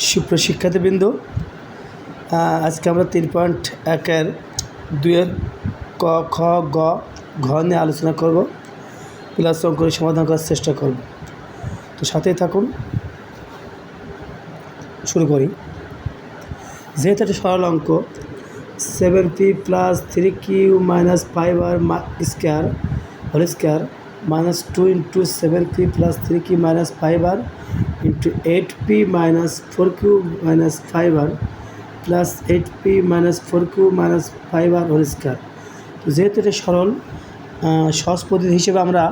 সুপ্রশিক্ষার্থীবৃন্দ আহ, আজকে আমরা তিন পয়েন্ট একের দুইয়ের ক খ গ ঘ নিয়ে আলোচনা করব। প্লাস অঙ্কের সমাধান করার চেষ্টা করব। তো সাথেই থাকুন। শুরু করি। যেহেতু একটা সরল অঙ্ক seven P plus three Q minus five R square whole square minus two into seven P plus three Q minus five R into eight P minus four Q minus five R plus eight P minus four Q minus five R whole square তো যেহেতু এটা সরল সহজ পদ্ধতি হিসেবে আমরা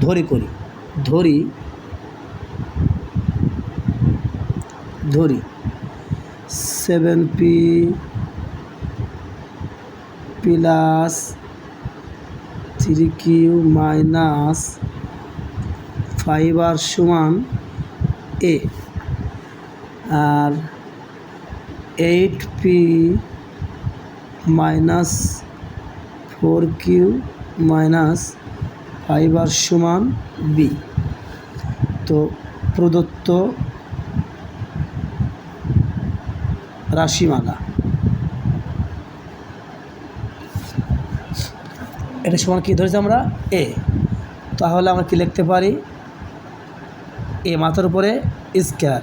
ধরি করি, ধরি ধরি seven P plus three Q minus five R সমান এ। আর eight P minus four Q minus five R সমান বি। তো প্রদত্ত রাশিমালা। এটা সমান কি ধরেছি আমরা? এ তাহলে আমরা কি লিখতে পারি? এ মাথার উপরে স্কোয়ার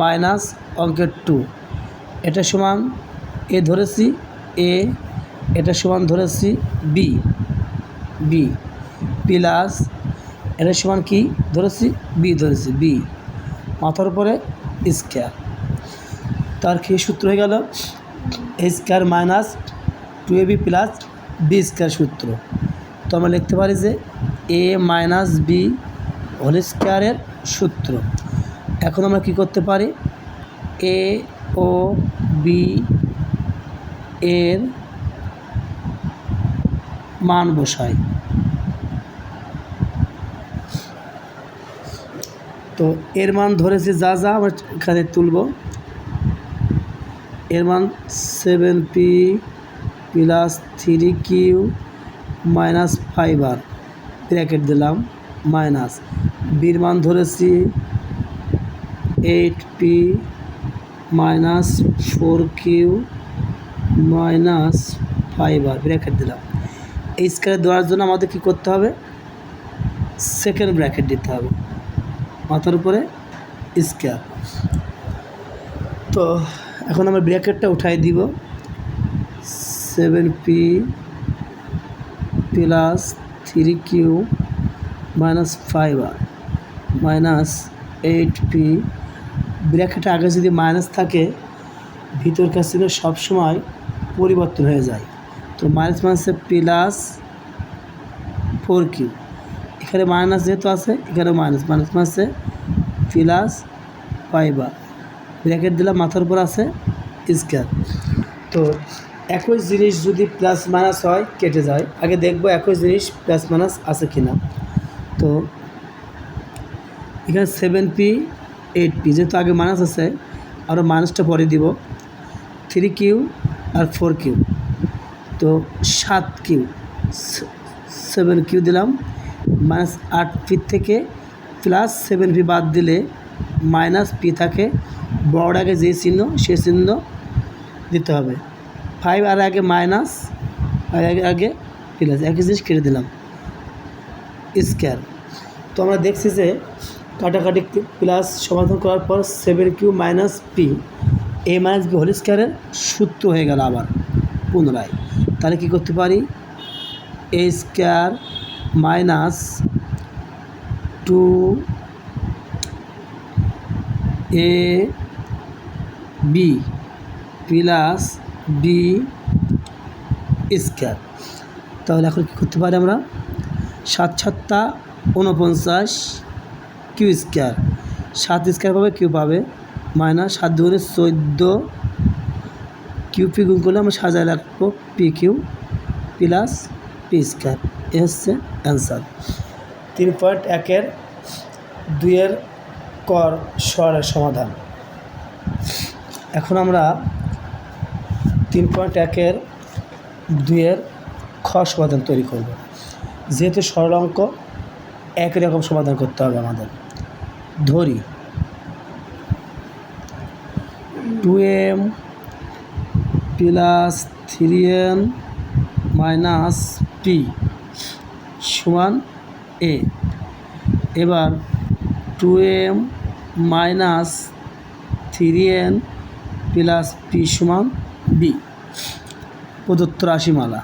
মাইনাস অঙ্কের টু এটা সমান এ ধরেছি এ এটা সমান ধরেছি বি বি প্লাস এটা সমান কি ধরেছি? বি ধরেছি বি মাথার উপরে স্কোয়ার তার কি সূত্র হয়ে গেল? Square minus two A B plus B square সূত্র। তো আমরা লিখতে পারি যে এ মাইনাস বি হোল স্কোয়ারের সূত্র। এখন আমরা কি করতে পারি? এ ও বি এর মান বসাই। তো এর মান ধরেছে যা যা, আমরা এখানে তুলব। এর মান seven P plus three Q minus five R bracket দিলাম, মাইনাস। বির মান ধরেছি eight P minus four Q minus five R bracket দিলাম। এই স্কোয়ার দেওয়ার জন্য আমাদের কী করতে হবে? সেকেন্ড ব্র্যাকেট দিতে হবে, মাথার উপরে স্কোয়ার। তো এখন আমরা ব্র্যাকেটটা উঠাই দিব। Seven P plus three Q minus five R minus eight P ব্র্যাকেটে আগে যদি মাইনাস থাকে ভিতরকার ছিল সবসময় পরিবর্তন হয়ে যায়। তো মাইনাস মাইনাসে প্লাস ফোর কিউ এখানে মাইনাস যেহেতু আছে এখানে মাইনাস মাইনাস মাইনাসে প্লাস ফাইভ আর ব্র্যাকেট দিলাম, মাথার উপর আছে স্কোয়ার তো একই জিনিস যদি প্লাস মাইনাস হয়, কেটে যায়। আগে দেখব একই জিনিস প্লাস মাইনাস আছে কি না তো, এখানে সেভেন পি এইট পি যেহেতু আগে মাইনাস আছে আরও মাইনাসটা পরে দিব। থ্রি কিউ আর ফোর কিউ তো সাত কিউ সেভেন কিউ দিলাম। মাইনাস আট পি থেকে প্লাস সেভেন পি বাদ দিলে মাইনাস পি থাকে। বড় আগে যে চিহ্ন, সে চিহ্ন দিতে হবে। ফাইভ আর আগে মাইনাস আর আগে আগে প্লাস একই জিনিস কেটে দিলাম। স্কোয়ার তো আমরা দেখছি যে কাটাকাটি প্লাস সমাধান করার পর seven Q minus P A minus B whole স্কোয়ারের সূত্র হয়ে গেল আবার পুনরায়। তাহলে কী করতে পারি? A square minus two A B plus B square. তাহলে এখন কী করতে পারি আমরা? সাত সাতটা উনপঞ্চাশ কিউ স্কোয়ার। সাত স্কোয়ার পাবে, কিউ পাবে। মাইনাস সাত দুগুণে চোদ্দ কিউ পি গুণ করলে আমরা সাজায় রাখব P Q plus P square. এ হচ্ছে অ্যান্সার। তিন পয়েন্ট একের দুইয়ের কর স্বরের সমাধান। এখন আমরা তিন পয়েন্ট একের দুইয়ের খ সমাধান তৈরি করব। যেহেতু সরল অঙ্ক, একই রকম সমাধান করতে হবে আমাদের। ধরি two M plus three N minus P সমান এ এবার two M minus three N plus P সমান বি। প্রদত্ত রাশিমালা।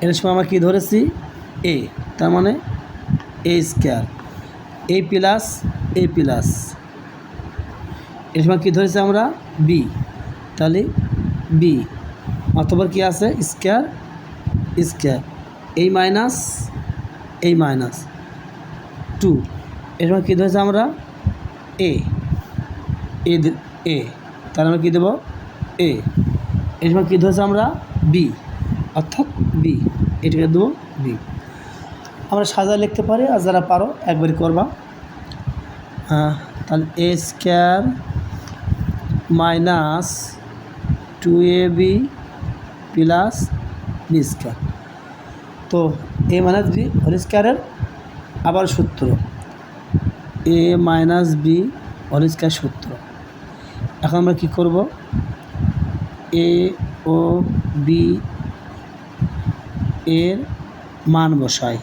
এর সময় আমরা কী ধরেছি? এ, তার মানে A square. A plus A plus. এর সময় কী ধরেছি আমরা? বি। তাহলে বি। অথবা কী আছে? Square square. এই মাইনাস এই মাইনাস। টু, এর সময় কী ধরেছি আমরা? এ এ এ তাহলে আমরা কী দেবো? এ এর সময় কী ধরেছি আমরা? বি অর্থাৎ বি এটাকে দেবো বি আমরা সাজা লিখতে পারি, আর যারা পারো, একবারই করবা। তাহলে A square minus two A B plus B square তো এ মাইনাস বি হোল স্কোয়ারের আবার সূত্র এ মাইনাস বি স্কোয়ার সূত্র এখন আমরা কী করব? এ ও বি এর মান বসাই।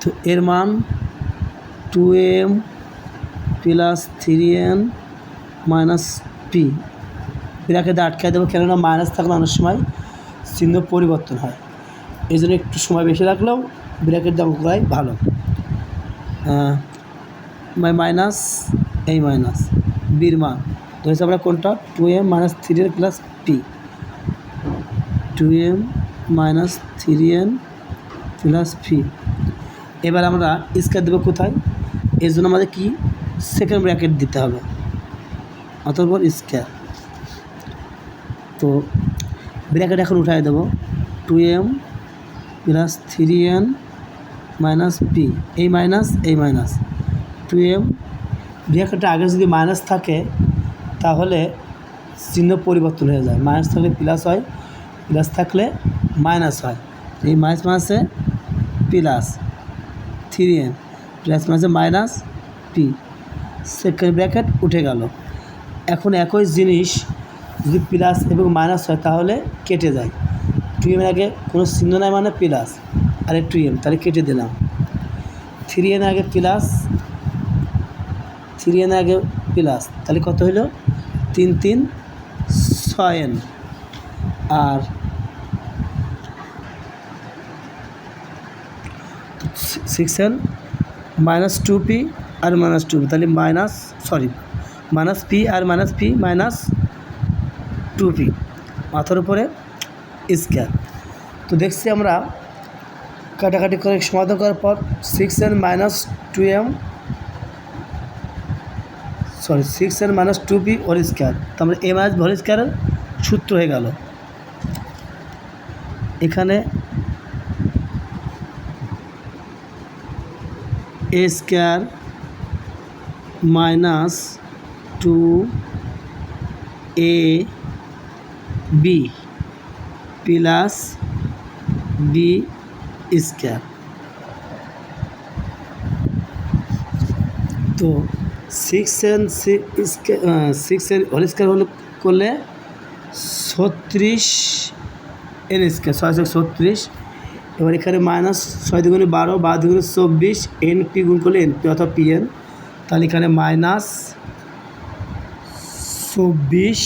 তো এর মান two M plus three N minus P. ব্র্যাকেটে আটকায় দেবো কেননা মাইনাস থাকলে অনেক সময় চিহ্ন পরিবর্তন হয়। এই জন্য একটু সময় বেশি রাখলেও ব্র্যাকেট অঙ্ক করাই ভালো। মাই মাইনাস এই মাইনাস বির মান ধরেছি আমরা কোনটা? Two M minus three N plus P two M minus three N plus P এবার আমরা স্কোয়ার দেবো কোথায়? এর জন্য আমাদের কি? সেকেন্ড ব্র্যাকেট দিতে হবে। অতপর স্কোয়ার তো ব্র্যাকেট এখন উঠাই দেবো। Two M plus three N minus P এই মাইনাস এই মাইনাস টু এম ব্র্যাকেটে আগে যদি মাইনাস থাকে, তাহলে চিহ্ন পরিবর্তন হয়ে যায়। মাইনাস থাকলে প্লাস হয় প্লাস থাকলে মাইনাস হয়। এই মাইনাস মাসে প্লাস থ্রি এন প্লাস মাসে মাইনাস পি সেকেন্ড ব্র্যাকেট উঠে গেল। এখন একই জিনিস যদি প্লাস এবং মাইনাস হয়, তাহলে কেটে যায়। টু এম আগে কোনো চিহ্ন নাই মানে প্লাস আর টু এম তাহলে কেটে দিলাম। থ্রি এন আগে প্লাস থ্রি এন আগে প্লাস তাহলে কত হলো তিন তিন, ছয় এন আর six N minus two P আর মাইনাস টু তাহলে minus sorry minus P R minus P minus two P মাথার উপরে স্কোয়ার তো দেখছি আমরা কাটাকাটি করে সমাধান করার পর six n minus two m sorry six n minus two p ওর স্কোয়ার তো আমরা এ মাইনাস ভর স্কোয়ারের সূত্র হয়ে গেল। এখানে a square minus two a b plus b square. তো six n six n whole square হলে করলে ছত্রিশ এন স্কোয়ার ছয় ছত্রিশ। এবার এখানে মাইনাস ছয় দুগুণে বারো বারো দুগুণে চব্বিশ এন পি গুণ করলে এন পি অথবা পি এন তাহলে এখানে মাইনাস চব্বিশ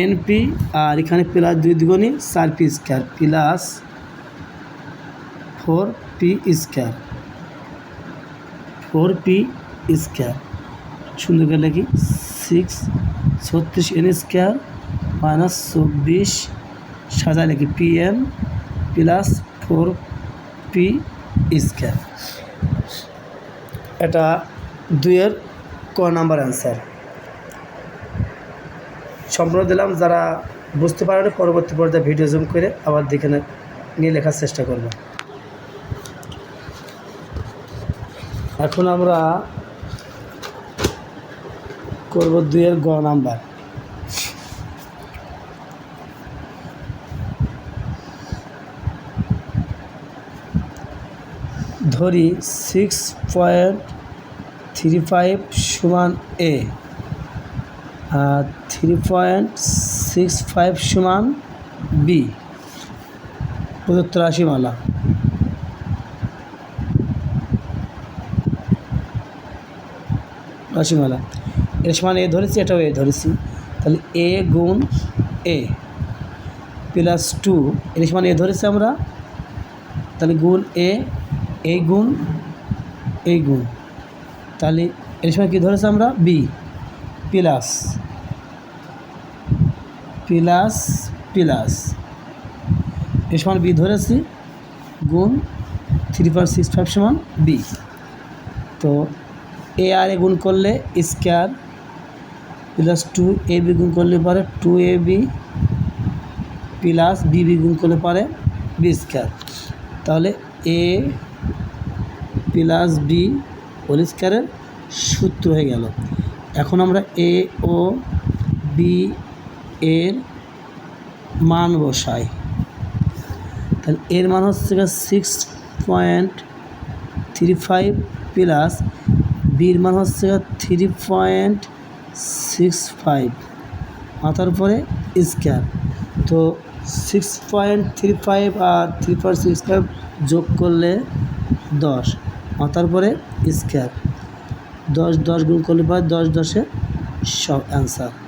এনপি আর এখানে প্লাস দুই দুগুণে চার p square plus four p square four p square সুন্দর করে লিখি। সিক্স ছত্রিশ এন স্কোয়ার মাইনাস চব্বিশ সাজা লিখি p n plus four p square এটা দুইয়ের ক নাম্বার অ্যান্সার সম্পূর্ণ দিলাম। যারা বুঝতে পারেন, পরবর্তী পর্যায়ে ভিডিও জুম করে আবার দেখে নিয়ে লেখার চেষ্টা করব। এখন আমরা করব দুইয়ের গ নাম্বার। ধরি সিক্স পয়েন্ট থ্রি ফাইভ সমান এ আর থ্রি পয়েন্ট সিক্স ফাইভ সমান বি প্রদত্ত রাশিমালা রাশিমালা এর সমান এ ধরেছি, এটাও এ ধরেছি। তাহলে এ গুণ এ প্লাস টু, এর সমান এ ধরেছি আমরা। তাহলে গুণ এ এই গুণ এই গুণ। তাহলে এর সময় কী ধরেছি আমরা? B plus plus plus. এর সমান বি ধরেছি, গুণ থ্রি পয়েন্ট সিক্স ফাইভ সমান বি। তো এ আর এ গুণ করলে square plus two a b গুণ করলে পারে two a b plus b b গুণ করলে পারে বি স্কোয়ার। তাহলে এ প্লাস বি হোল স্কোয়ারের সূত্র হয়ে গেল। এখন আমরা এ ও বি এর মান বসাই। তাহলে এর মান হচ্ছে six point three five plus বির মান হচ্ছে থ্রি পয়েন্ট সিক্স ফাইভ মাথার উপরে স্কোয়ার তো সিক্স পয়েন্ট থ্রি ফাইভ আর থ্রি পয়েন্ট সিক্স ফাইভ যোগ করলে দশ, মাথার পরে স্কোয়ার দশ দশ গুণ করলে পারে দশ, দশে সব অ্যান্সার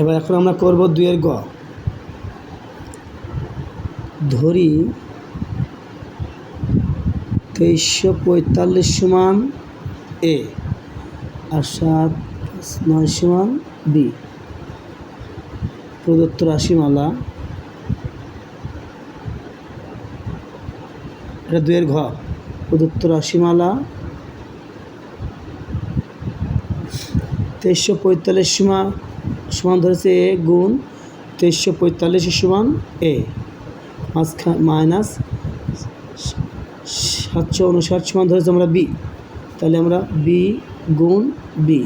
এবার এখন আমরা করব দুইয়ের গ। ধরি তেইশশো পঁয়তাল্লিশ সমান এ আর সাত নয় সমান বি। প্রদত্ত রাশিমালা। এটা দুইয়ের ঘ। প্রদত্ত রাশিমালা। তেইশশো পঁয়তাল্লিশ সমান সমান ধরেছে এ গুণ তেইশশো পঁয়তাল্লিশ সমান এ। মাঝখান, মাইনাস সাতশো উনষাট সমান ধরেছে আমরা বি। তাহলে আমরা বি গুণ বি।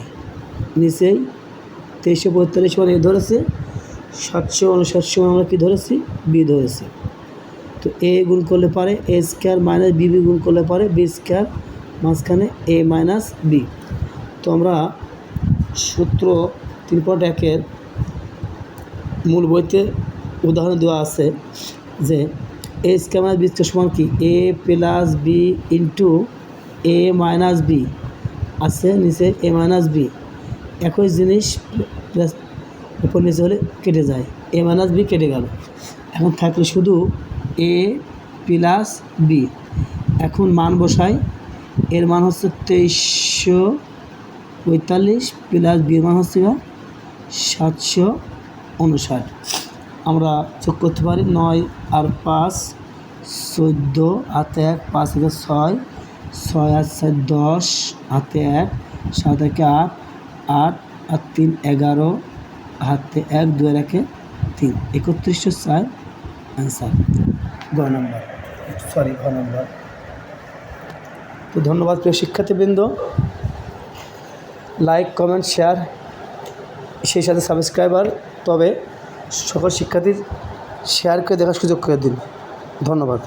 নিচেই তেইশশো পঁয়তাল্লিশ সমান এ ধরেছে, সাতশো উনষাট সমান আমরা কী ধরেছি? বি ধরেছি। তো এ গুণ করলে পারে a square minus b b গুণ করলে পারে বি স্কোয়ার মাঝখানে এ মাইনাস বি। তো আমরা সূত্র তিন পয়েন্ট একের মূল বইতে উদাহরণ দেওয়া আছে যে এ স্কোয়ার বি স্কোয়ার সমান কি? A plus b into a minus b আছে নিচে এ মাইনাস বি একই জিনিস প্লাস উপর নিচে হলে কেটে যায়। এ মাইনাস বি কেটে গেল। এখন থাকলে শুধু এ প্লাস বি এখন মান বসাই। এর মান হচ্ছে তেইশশো পঁয়তাল্লিশ প্লাস বির মান হচ্ছে সাতশো উনষাট। আমরা যোগ করতে পারি নয় আর পাঁচ, চোদ্দ হাতে এক, পাঁচ থেকে ছয় ছয় আর ছয় দশ হাতে এক, সাত একে আট আট আর তিন এগারো হাতে এক, দুই একে তিন। একত্রিশশো চার অ্যান্সার গ নম্বর। সরি ঘ নম্বর। তো ধন্যবাদ প্রিয় শিক্ষার্থীবৃন্দ। লাইক কমেন্ট শেয়ার সেই সাথে সাবস্ক্রাইবার তবে সকল শিক্ষার্থীর শেয়ার করে দেখার সুযোগ করে দিন। ধন্যবাদ।